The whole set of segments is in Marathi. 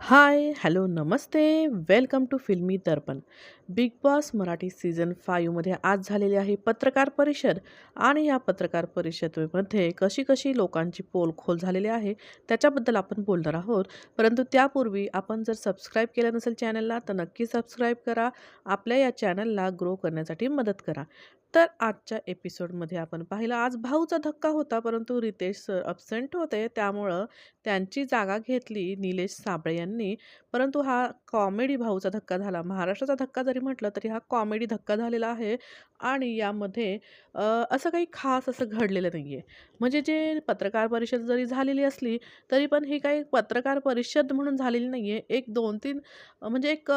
High, hello, Namaste. Welcome to Filmi Darpan. Bigg Boss Marathi season फाईव्हमध्ये आज झालेली आहे पत्रकार परिषद आणि या पत्रकार परिषदेमध्ये कशी-कशी लोकांची पोलखोल झालेली आहे, त्याच्याबद्दल आपण बोलणार आहोत. परंतु त्यापूर्वी आपण जर सबस्क्राईब केलं नसेल चॅनलला, तर नक्की सबस्क्राईब करा. आपल्या या चॅनलला ग्रो करण्यासाठी मदत करा. तर आजच्या एपिसोडमध्ये आपण पाहिलं, आज भाऊचा धक्का होता, परंतु रितेश सर अब्सेंट होते. त्यामुळं त्यांची जागा घेतली निलेश साबळे यांनी. परंतु हा कॉमेडी भाऊचा धक्का झाला. महाराष्ट्राचा धक्का जरी म्हटलं, तरी हा कॉमेडी धक्का झालेला आहे आणि यामध्ये असं काही खास असं घडलेलं नाही आहे. म्हणजे जे पत्रकार परिषद जरी झालेली असली, तरी पण ही काही पत्रकार परिषद म्हणून झालेली नाही आहे. एक 2-3 म्हणजे एक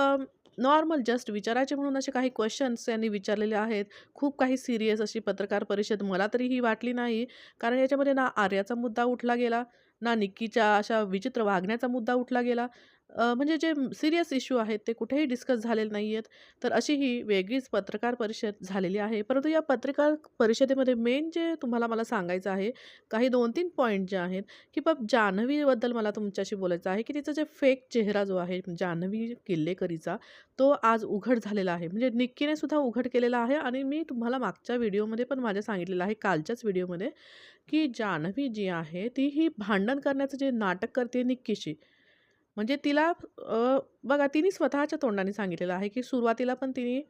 नॉर्मल जस्ट विचारायचे म्हणून असे काही क्वेश्चन्स यांनी विचारलेले आहेत. खूप काही सिरियस अशी पत्रकार परिषद मला तरी ही वाटली नाही. कारण याच्यामध्ये ना आर्याचा मुद्दा उठला गेला, ना निक्कीच्या अशा विचित्र वागण्याचा मुद्दा उठला गेला. म्हणजे जे सिरियस इश्यू आहेत ते कुठेही डिस्कस झालेले नाही आहेत. तर अशी ही वेगळीच पत्रकार परिषद झालेली आहे. परंतु या पत्रकार परिषदेमध्ये मेन जे तुम्हाला मला सांगायचं आहे, काही दोन तीन पॉईंट जे आहेत, की बाब जान्हवीबद्दल मला तुमच्याशी बोलायचं आहे, की तिचा जे फेक चेहरा जो आहे जान्हवी किल्लेकरीचा, तो आज उघड झालेला आहे. म्हणजे निक्कीने सुद्धा उघड केलेला आहे आणि मी तुम्हाला मागच्या व्हिडिओमध्ये पण माझ्या सांगितलेलं आहे, कालच्याच व्हिडिओमध्ये, की जान्हवी जी आहे, ती ही भांडण करण्याचं जे नाटक करते निक्कीशी. म्हणजे तिला बघा तिने स्वतःच्या तोंडाने सांगितलेलं आहे, की सुरुवातीला पण तिने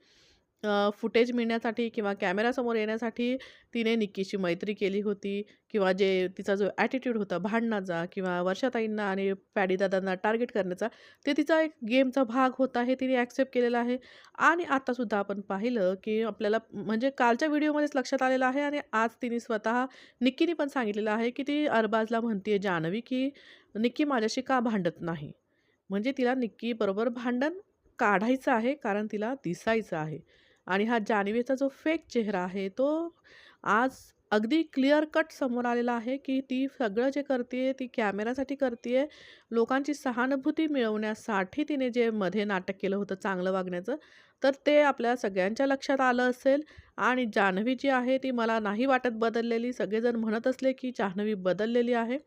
फुटेज मिळण्यासाठी किंवा कॅमेरासमोर येण्यासाठी तिने निक्कीशी मैत्री केली होती किंवा जे तिचा जो ॲटिट्यूड होता भांडणाचा किंवा वर्षाताईंना आणि पॅडीदादांना टार्गेट करण्याचा, ते तिचा एक गेमचा भाग होता हे तिने ॲक्सेप्ट केलेला आहे. आणि आत्तासुद्धा आपण पाहिलं, की आपल्याला म्हणजे कालच्या व्हिडिओमध्येच लक्षात आलेलं आहे आणि आज तिने स्वतः निक्कीने पण सांगितलेलं आहे, की ती अरबाजला म्हणते जान्हवी, की निक्की माझ्याशी का भांडत नाही? म्हणजे तिला निक्की बरोबर भांडण काढायचं आहे, कारण तिला दिसायचं आहे. आणि हा जान्हवीचा जो फेक चेहरा आहे, तो आज अगदी क्लिअर कट समोर आलेला आहे, की ती सगळं जे करते ती कॅमेरासाठी करते लोकांची सहानुभूती मिळवण्यासाठी तिने जे मध्ये नाटक केलं होतं चांगलं वागण्याचं, तर ते आपल्या सगळ्यांच्या लक्षात आलं असेल आणि जान्हवी जी आहे, ती मला नाही वाटत बदललेली. सगळेजण म्हणत असले, की जान्हवी बदललेली आहे.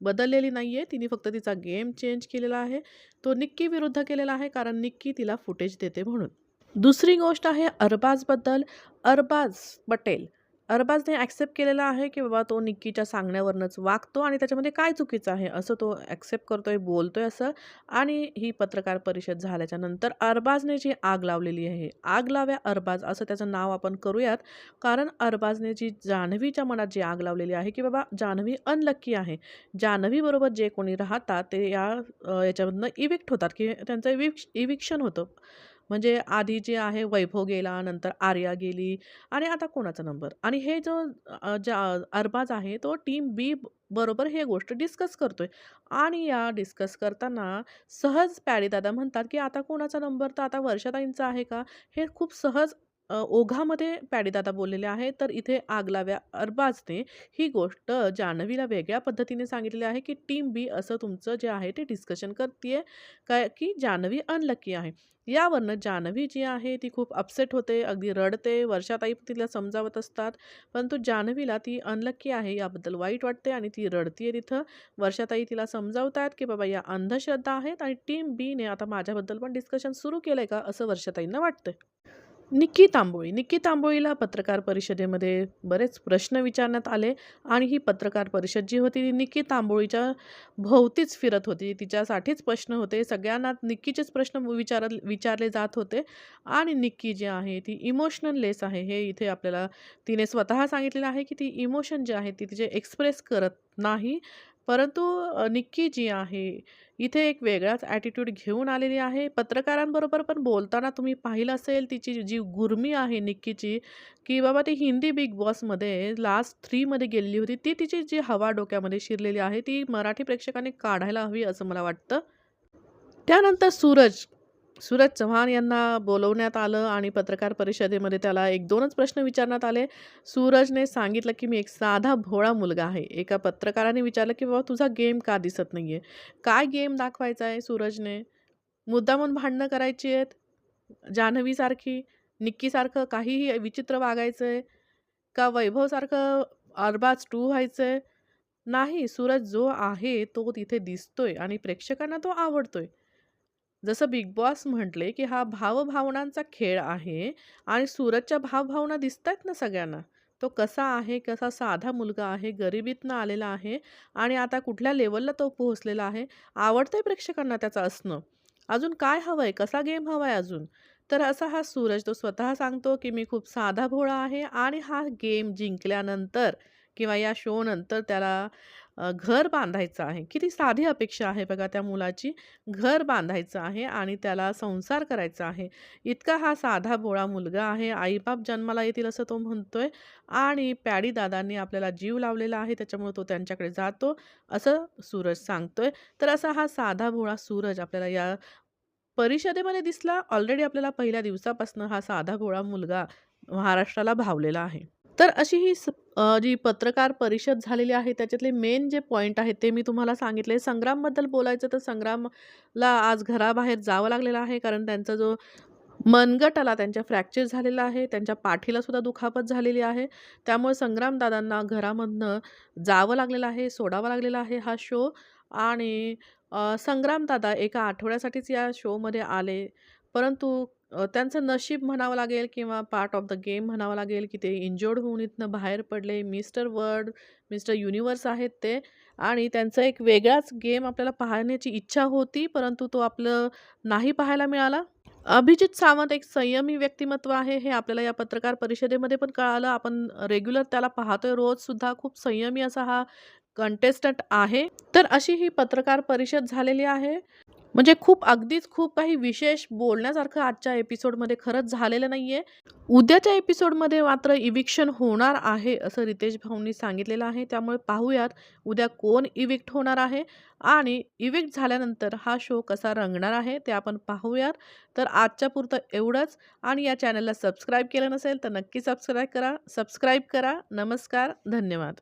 बदललेली नाही आहे. तिने फक्त तिचा गेम चेंज केलेला आहे. तो निक्की विरुद्ध केलेला आहे, कारण निक्की तिला फुटेज देते म्हणून. दुसरी गोष्ट आहे अरबाजबद्दल. अरबाज पटेल. अरबाजने ॲक्सेप्ट केलेलं आहे, की बाबा तो निक्कीच्या सांगण्यावरूनच वागतो आणि त्याच्यामध्ये काय चुकीचं आहे, असं तो ॲक्सेप्ट करतोय, बोलतोय असं. आणि ही पत्रकार परिषद झाल्याच्यानंतर अरबाजने जी आग लावलेली आहे, आग लाव्या अरबाज असं त्याचं नाव आपण करूयात. कारण अरबाजने जी जान्हवीच्या मनात जी आग लावलेली आहे, की बाबा जान्हवी अनलक्की आहे. जान्हवीबरोबर जे कोणी राहतात, ते या याच्यामधनं इविक्ट होतात, की त्यांचं इविक्श इविक्शन होतं. म्हणजे आधी जे आहे वैभव गेला, नंतर आर्या गेली आणि आता कोणाचा नंबर? आणि हे जो ज्या अरबाज आहे, तो टीम बी बरोबर हे गोष्ट डिस्कस करतोय आणि या डिस्कस करताना सहज पॅडीदादा म्हणतात, की आता कोणाचा नंबर? तर आता वर्षाताईंचा आहे का? हे खूप सहज ओघामध्ये पॅडीदादा बोललेले आहे तर इथे आग लाव्या अरबाजने ही गोष्ट जान्हवीला वेगळ्या पद्धतीने सांगितलेली आहे, की टीम बी असं तुमचं जे आहे ते डिस्कशन करते काय की जान्हवी अनलकी आहे. यावरनं जान्हवी जी आहे, ती खूप अपसेट होते, अगदी रडते. वर्षाताई तिला समजावत असतात, परंतु जान्हवीला ती अनलकी आहे याबद्दल वाईट वाटते आणि ती रडतीये तिथं. वर्षाताई तिला समजावतात, की बाबा या अंधश्रद्धा आहेत आणि टीम बीने आता माझ्याबद्दल पण डिस्कशन सुरू केलं आहे का? असं वर्षाताईंना वाटतं निक्की तांबोळी. निक्की तांबोळीला पत्रकार परिषदेमध्ये बरेच प्रश्न विचारण्यात आले आणि ही पत्रकार परिषद जी होती, ती निक्की तांबोळीच्या भोवतीच फिरत होती. तिच्यासाठीच प्रश्न होते. सगळ्यांना निक्कीचेच प्रश्न विचार विचारले जात होते आणि निक्की जी आहे, ती इमोशनल लेस आहे. हे इथे आपल्याला तिने स्वतः सांगितलेलं आहे, की ती इमोशन जे आहे, ती तिचे एक्सप्रेस करत नाही. परंतु निक्की जी आहे, इथे एक वेगळाच ॲटिट्यूड घेऊन आलेली आहे. पत्रकारांबरोबर पण बोलताना तुम्ही पाहिलं असेल, तिची जी गुरमी आहे निक्कीची, की बाबा ती हिंदी बिग बॉसमध्ये लास्ट थ्रीमध्ये गेलेली होती. ती तिची जी हवा डोक्यामध्ये शिरलेली आहे, ती मराठी प्रेक्षकांनी काढायला हवी असं मला वाटतं. त्यानंतर सूरज. सूरज चव्हाण यांना बोलवण्यात आलं आणि पत्रकार परिषदेमध्ये त्याला 1-2च प्रश्न विचारण्यात आले. सूरजने सांगितलं, की "मी एक साधा भोळा मुलगा आहे." एका पत्रकाराने विचारलं, की "बाबा तुझा गेम का दिसत नाही आहे काय गेम दाखवायचा आहे सूरजने? मुद्दामून भांडणं करायची आहेत? जान्हवीसारखी, निक्कीसारखं काहीही विचित्र वागायचं आहे का वैभवसारखं अरबाज टू व्हायचं आहे नाही, सूरज जो आहे तो तिथे दिसतोय आणि प्रेक्षकांना तो आवडतोय. जसं बिग बॉस म्हटले, की हा भावभावनांचा खेळ आहे आणि सूरजच्या भावभावना दिसत आहेत ना सगळ्यांना. तो कसा आहे, कसा साधा मुलगा आहे, गरिबीतनं आलेला आहे आणि आता कुठल्या लेवलला तो पोहोचलेला आहे. आवडतंय प्रेक्षकांना त्याचं असणं. अजून काय हवं आहे कसा गेम हवा आहे अजून? तर असा हा सूरज तो स्वतः सांगतो, की मी खूप साधा भोळा आहे आणि हा गेम जिंकल्यानंतर किंवा या शोनंतर त्याला घर बांधायचं आहे. किती साधी अपेक्षा आहे बघा त्या मुलाची. घर बांधायचं आहे आणि त्याला संसार करायचा आहे. इतका हा साधा भोळा मुलगा आहे. आईबाप जन्माला येतील असं तो म्हणतोय आणि पॅडी दादांनी आपल्याला जीव लावलेला आहे त्याच्यामुळे तो त्यांच्याकडे जातो, असं सूरज सांगतोय. तर असा हा साधा भोळा सूरज आपल्याला या परिषदेमध्ये दिसला. ऑलरेडी आपल्याला पहिल्या दिवसापासून हा साधा भोळा मुलगा महाराष्ट्राला भावलेला आहे. तर अशी ही स जी पत्रकार परिषद झालेली आहे त्याच्यातले मेन जे पॉईंट आहेत ते मी तुम्हाला सांगितले. संग्रामबद्दल बोलायचं तर संग्रामला आज घराबाहेर जावं लागलेलं आहे कारण त्यांचा जो मनगटाला त्यांच्या फ्रॅक्चर झालेला आहे. त्यांच्या पाठीला सुद्धा दुखापत झालेली आहे. त्यामुळे संग्रामदादांना घरामधनं जावं लागलेलं आहे, सोडावं लागलेला आहे हा शो आणि संग्रामदादा एका आठवड्यासाठीच या शोमध्ये आले. परंतु त्यांचं नशीब म्हणावं लागेल किंवा पार्ट ऑफ द गेम म्हणावं लागेल, की ते इंजोर्ड होऊन इथनं बाहेर पडले. मिस्टर वर्ल्ड, मिस्टर युनिवर्स आहेत ते आणि त्यांचा एक वेगळाच गेम आपल्याला पाहण्याची इच्छा होती, परंतु तो आपलं नाही पाहायला मिळाला. अभिजित सावंत एक संयमी व्यक्तिमत्व आहे, हे आपल्याला या पत्रकार परिषदेमध्ये पण कळालं. आपण रेग्युलर त्याला पाहतोय रोजसुद्धा. खूप संयमी असा हा कंटेस्टंट आहे. तर अशी ही पत्रकार परिषद झालेली आहे. म्हणजे खूप अगदीच खूप काही विशेष बोलण्यासारखं आजच्या एपिसोडमध्ये खरंच झालेलं नाही आहे उद्याच्या एपिसोडमध्ये मात्र इविक्शन होणार आहे, असं रितेश भाऊंनी सांगितलेलं आहे. त्यामुळे पाहूयात उद्या कोण इविक्ट होणार आहे आणि इविक्ट झाल्यानंतर हा शो कसा रंगणार आहे ते आपण पाहूयात. तर आजच्या पुरतं एवढंच आणि या चॅनलला सबस्क्राईब केलं नसेल तर नक्की सबस्क्राईब करा. सबस्क्राईब करा. नमस्कार. धन्यवाद.